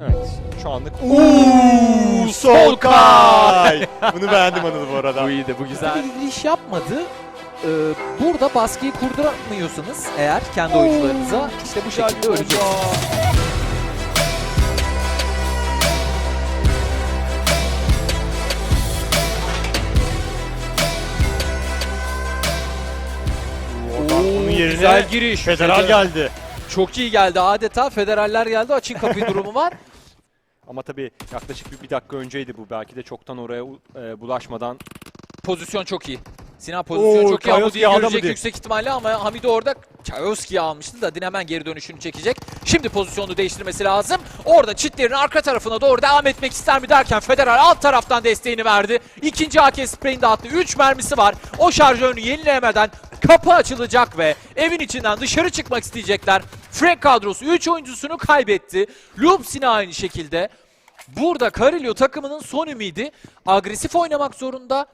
Evet. Şu anlık Uuu Solkay! Bunu beğendim Anıl bu arada. Bu iyiydi, bu güzel. bir iş yapmadı. Ee, burada baskıyı kurduramıyorsanız eğer kendi oyuncularınıza işte bu şekilde öleceksiniz. Oradan onun yerine güzel giriş. Federal geldi. Çok iyi geldi adeta. Federaller geldi. Açın kapıyı durumu var. Ama tabii yaklaşık bir, bir dakika önceydi bu. Belki de çoktan oraya e, bulaşmadan. Pozisyon çok iyi. Sinan pozisyon Oo, çok iyi. Kayoski'yi Hamudi'yi görecek yüksek ihtimalle ama Hamidi orada Çayoski'yi almıştı da Din hemen geri dönüşünü çekecek. Şimdi pozisyonu değiştirmesi lazım. Orada çitlerin arka tarafına doğru devam etmek ister mi derken Federal alt taraftan desteğini verdi. İkinci AK spreyini de attı. 3 mermisi var. O şarjörünü yenileyemeden kapı açılacak ve evin içinden dışarı çıkmak isteyecekler. Frank kadrosu 3 oyuncusunu kaybetti. Lupsina aynı şekilde. Burada Carillo takımının son ümidi. Agresif oynamak zorunda.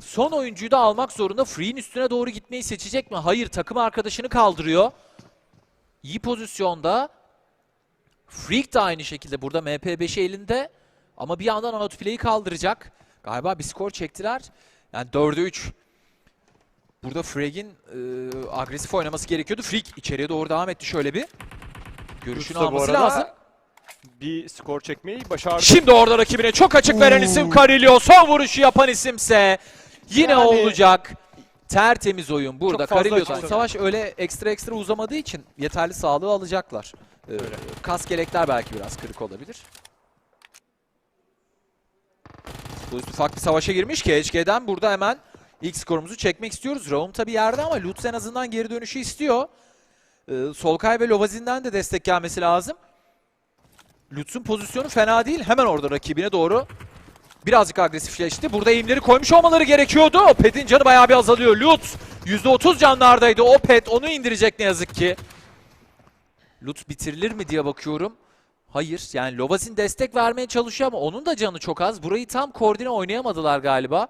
Son oyuncuyu da almak zorunda. Free'in üstüne doğru gitmeyi seçecek mi? Hayır takım arkadaşını kaldırıyor. İyi pozisyonda. Freak de aynı şekilde burada MP5'i elinde. Ama bir yandan outplay'i kaldıracak. Galiba bir skor çektiler. Yani 4'e 3. Burada Frag'in e, agresif oynaması gerekiyordu. Freak içeriye doğru devam etti şöyle bir. Görüşünü da bu alması lazım. Bir skor çekmeyi başardı. Şimdi orada rakibine çok açık veren isim Carillo. Son vuruşu yapan isimse yine Yani- olacak. Tertemiz oyun burada. Çok fazla savaş öyle ekstra ekstra uzamadığı için yeterli sağlığı alacaklar. Ee, kas gelekler belki biraz kırık olabilir. Bu ufak bir savaşa girmiş ki HG'den burada hemen ilk skorumuzu çekmek istiyoruz. Raum tabi yerde ama Lutz en azından geri dönüşü istiyor. Ee, Solkay ve Lovazin'den de destek gelmesi lazım. Lutz'un pozisyonu fena değil. Hemen orada rakibine doğru birazcık agresifleşti. Burada eğimleri koymuş olmaları gerekiyordu. Opet'in canı bayağı bir azalıyor. Lutz %30 canlardaydı. Opet onu indirecek ne yazık ki. Lutz bitirilir mi diye bakıyorum. Hayır. Yani Lovazin destek vermeye çalışıyor ama onun da canı çok az. Burayı tam koordine oynayamadılar galiba.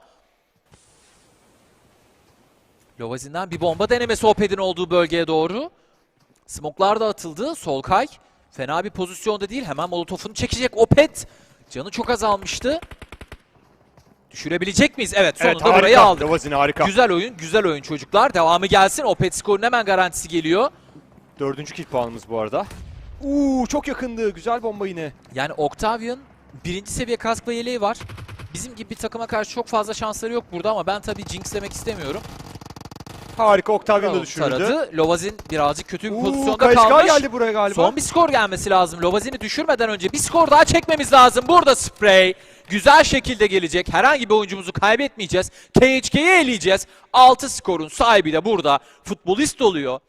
Lovazin'den bir bomba denemesi Opet'in olduğu bölgeye doğru. Smoklar da atıldı. Solkay fena bir pozisyonda değil. Hemen molotofunu çekecek Opet. Canı çok azalmıştı. Düşürebilecek miyiz? Evet sonunda evet, burayı harika. aldık. Lovazin harika. Güzel oyun, güzel oyun çocuklar. Devamı gelsin. Opet skorun hemen garantisi geliyor. Dördüncü kill puanımız bu arada. Uuu çok yakındı. Güzel bomba yine. Yani Octavian birinci seviye kask ve yeleği var. Bizim gibi bir takıma karşı çok fazla şansları yok burada ama ben tabii jinx demek istemiyorum. Harika. Octavian da Raul düşürüldü. taradı. Lovazin birazcık kötü bir pozisyonda Kayışkar kalmış. geldi buraya galiba. Son bir skor gelmesi lazım. Lovazin'i düşürmeden önce bir skor daha çekmemiz lazım. Burada spray güzel şekilde gelecek. Herhangi bir oyuncumuzu kaybetmeyeceğiz. KHK'yi eleyeceğiz. 6 skorun sahibi de burada futbolist oluyor.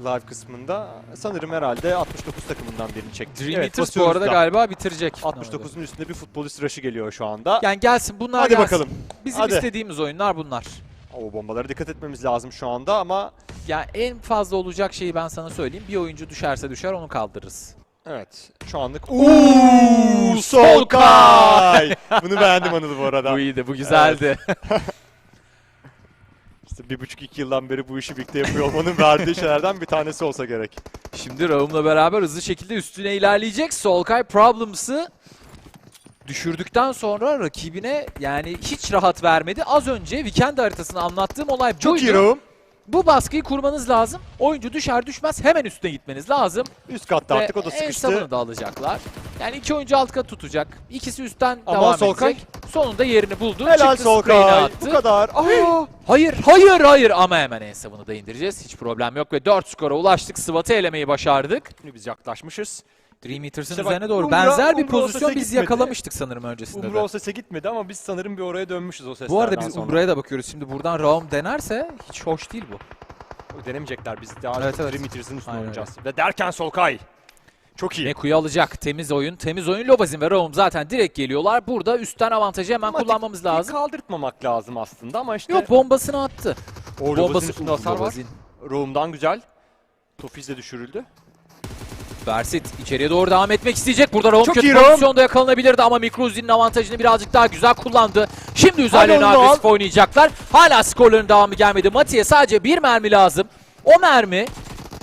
Live kısmında sanırım herhalde 69 takımından birini çekti. Dream Evet, Eaters bu arada da. galiba bitirecek. 69'un üstünde bir futbolist rush'ı geliyor şu anda. Yani gelsin bunlar Hadi gelsin. bakalım. Bizim Hadi. istediğimiz oyunlar bunlar. O bombalara dikkat etmemiz lazım şu anda ama Ya en fazla olacak şeyi ben sana söyleyeyim. Bir oyuncu düşerse düşer onu kaldırırız. evet şu anlık Uuu Solkay! Bunu beğendim Anıl bu arada. Bu iyiydi, bu güzeldi. İşte bir buçuk iki yıldan beri bu işi birlikte yapıyor olmanın verdiği şeylerden bir tanesi olsa gerek. Şimdi Raum'la beraber hızlı şekilde üstüne ilerleyecek. Solkay Problems'ı düşürdükten sonra rakibine yani hiç rahat vermedi. Az önce Weekend haritasını anlattığım olay Çok buydu. iyi Raum. Bu baskıyı kurmanız lazım. Oyuncu düşer düşmez hemen üstüne gitmeniz lazım. Üst katta Ve artık o da sıkıştı. hesabını da alacaklar. Yani iki oyuncu alt kat tutacak. İkisi üstten Aman devam Solkay. edecek. Sonunda yerini buldu. Helal Çıktı, Solkay. attı. Bu kadar. Aa! Hayır, hayır, hayır ama hemen hesabını da indireceğiz. Hiç problem yok ve 4 skora ulaştık. SWAT'ı elemeyi başardık. Şimdi biz yaklaşmışız. Dream Eaters'ın İşte bak, üzerine doğru Umra- benzer bir o pozisyon sese biz gitmedi. yakalamıştık sanırım öncesinde Umra de. o sese gitmedi ama biz sanırım bir oraya dönmüşüz o seslerden Bu arada biz sonra. Umra'ya da bakıyoruz. Şimdi buradan Raum denerse hiç hoş değil bu. Denemeyecekler biz daha Evet, evet. Dream Eaters'ın üstüne Aynen oynayacağız. Ve derken Solkay. Çok iyi. Meku'yu alacak. Temiz oyun. Temiz oyun. Lobazin ve Raum zaten direkt geliyorlar. Burada üstten avantajı hemen Ama kullanmamız lazım. Kaldırtmamak lazım aslında ama işte Yok bombasını attı. o Bombası üstünde hasar var. Lobazin. Room'dan güzel. Tofiz de düşürüldü. Versit içeriye doğru devam etmek isteyecek. Burada Raum Çok kötü pozisyonda yakalanabilirdi ama Mikrozi'nin avantajını birazcık daha güzel kullandı. Şimdi üzerlerine agresif oynayacaklar. Hala skorların devamı gelmedi. Mati'ye sadece bir mermi lazım. O mermi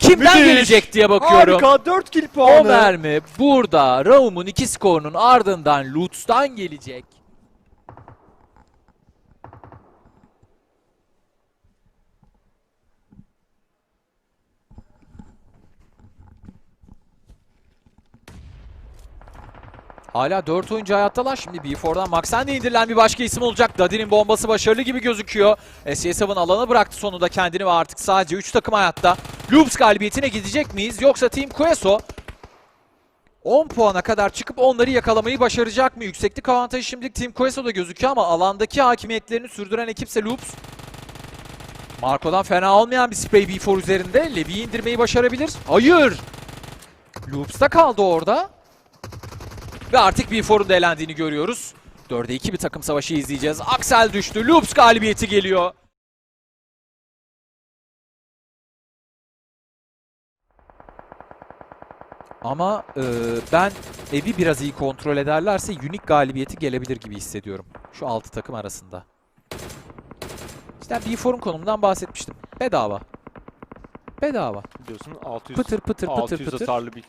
kimden Müthiş. gelecek diye bakıyorum. Harika 4 kill O puanı. mermi burada Raum'un iki skorunun ardından Lutz'tan gelecek. Hala 4 oyuncu hayattalar. Şimdi B4'dan Max'en de indirilen bir başka isim olacak. Dadi'nin bombası başarılı gibi gözüküyor. SCS7 alanı bıraktı sonunda kendini ve artık sadece 3 takım hayatta. Loops galibiyetine gidecek miyiz? Yoksa Team Queso 10 puana kadar çıkıp onları yakalamayı başaracak mı? Yükseklik avantajı şimdilik Team Queso'da gözüküyor ama alandaki hakimiyetlerini sürdüren ekipse Loops. Marco'dan fena olmayan bir spray B4 üzerinde. Levi'yi indirmeyi başarabilir. Hayır! Loops'ta kaldı orada. Ve artık B4'un da görüyoruz. 4'e 2 bir takım savaşı izleyeceğiz. Axel düştü. Loops galibiyeti geliyor. Ama e, ben evi biraz iyi kontrol ederlerse unique galibiyeti gelebilir gibi hissediyorum. Şu 6 takım arasında. İşte B4'un konumundan bahsetmiştim. Bedava. Bedava. Biliyorsun 600 Pıtır pıtır pıtır 600 pıtır. hasarlı bir.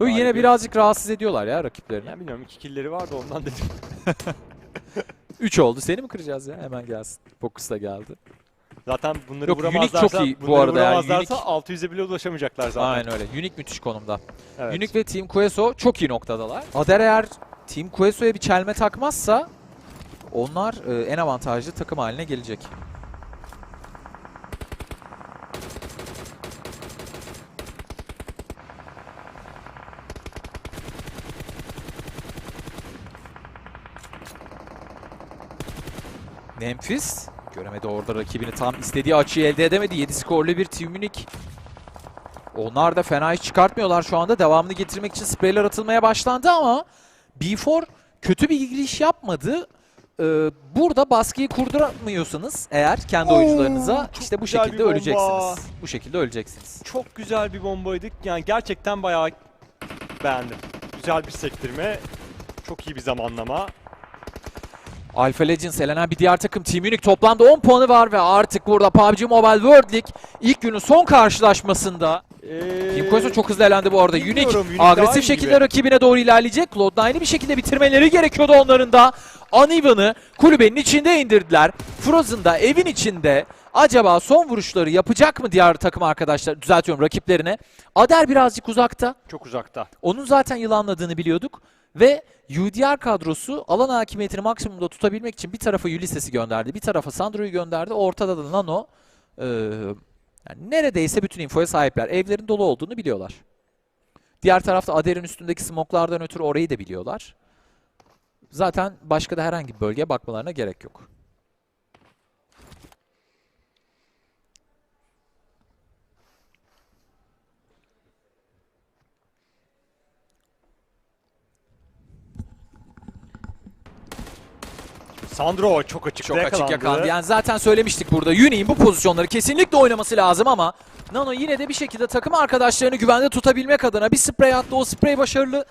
Böyle yine galibiyet. birazcık rahatsız ediyorlar ya rakiplerini. Yani bilmiyorum 2 killleri vardı ondan dedim. 3 oldu. Seni mi kıracağız ya? Hemen gelsin. Focus da geldi. Zaten bunları Yok, Unique vuramazlarsa, çok iyi bu bunları arada yani, vuramazlarsa Unique- 600'e bile ulaşamayacaklar zaten. Aynen öyle. Unique müthiş konumda. Evet. Unique ve Team Queso çok iyi noktadalar. Ader eğer Team Queso'ya bir çelme takmazsa onlar e, en avantajlı takım haline gelecek. Memphis göremedi orada rakibini tam istediği açıyı elde edemedi. 7 skorlu bir Team Unique. Onlar da fena iş çıkartmıyorlar şu anda. Devamını getirmek için spreyler atılmaya başlandı ama B4 kötü bir giriş yapmadı. Ee, burada baskıyı kurduramıyorsanız eğer kendi Oo, oyuncularınıza işte bu şekilde öleceksiniz. Bu şekilde öleceksiniz. Çok güzel bir bombaydı. Yani gerçekten bayağı beğendim. Güzel bir sektirme. Çok iyi bir zamanlama. Alpha Legends elenen bir diğer takım Team Unique toplamda 10 puanı var ve artık burada PUBG Mobile World League ilk günün son karşılaşmasında Ee, Team Queso çok hızlı elendi bu arada. Unique, Unique agresif şekilde gibi. rakibine doğru ilerleyecek. Cloud9'ı bir şekilde bitirmeleri gerekiyordu onların da. Uneven'ı kulübenin içinde indirdiler. Frozen da evin içinde acaba son vuruşları yapacak mı diğer takım arkadaşlar düzeltiyorum rakiplerine. Ader birazcık uzakta. Çok uzakta. Onun zaten yılanladığını biliyorduk. Ve UDR kadrosu alan hakimiyetini maksimumda tutabilmek için bir tarafa Ulysses'i gönderdi. Bir tarafa Sandro'yu gönderdi. Ortada da Nano. Ee, yani neredeyse bütün infoya sahipler. Evlerin dolu olduğunu biliyorlar. Diğer tarafta Ader'in üstündeki smoklardan ötürü orayı da biliyorlar. Zaten başka da herhangi bir bölgeye bakmalarına gerek yok. Sandro çok açıkta Çok açık yakalandı. yakalandı. Yani zaten söylemiştik burada. Uni'nin bu pozisyonları kesinlikle oynaması lazım ama Nano yine de bir şekilde takım arkadaşlarını güvende tutabilmek adına bir sprey attı. O sprey başarılı.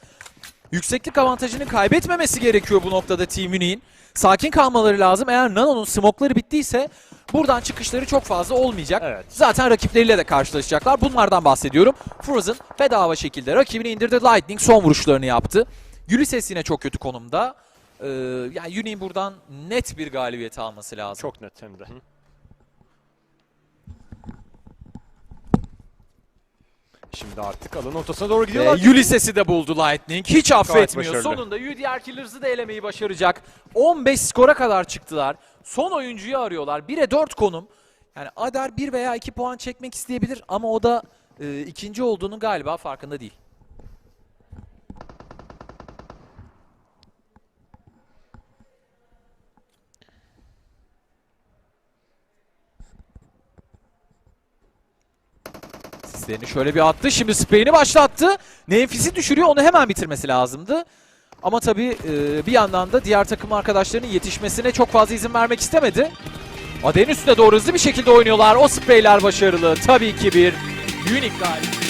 Yükseklik avantajını kaybetmemesi gerekiyor bu noktada Team Uni'nin. Sakin kalmaları lazım. Eğer Nano'nun smokları bittiyse buradan çıkışları çok fazla olmayacak. Evet. Zaten rakipleriyle de karşılaşacaklar. Bunlardan bahsediyorum. Frozen bedava şekilde rakibini indirdi. Lightning son vuruşlarını yaptı. Ulysses yine çok kötü konumda. Ee, yani Uni'nin buradan net bir galibiyet alması lazım. Çok net hem de. Şimdi artık alanın ortasına doğru Ve gidiyorlar. Ulysses'i de buldu Lightning. Hiç affetmiyor. başarılı. Sonunda UDR Killers'ı da elemeyi başaracak. 15 skora kadar çıktılar. Son oyuncuyu arıyorlar. 1'e 4 konum. Yani Adar 1 veya 2 puan çekmek isteyebilir ama o da e, ikinci olduğunun galiba farkında değil. Sislerini şöyle bir attı. Şimdi spreyini başlattı. Nemfis'i düşürüyor. Onu hemen bitirmesi lazımdı. Ama tabii e, bir yandan da diğer takım arkadaşlarının yetişmesine çok fazla izin vermek istemedi. Aden üstüne doğru hızlı bir şekilde oynuyorlar. O spreyler başarılı. Tabii ki bir unique galibiyet.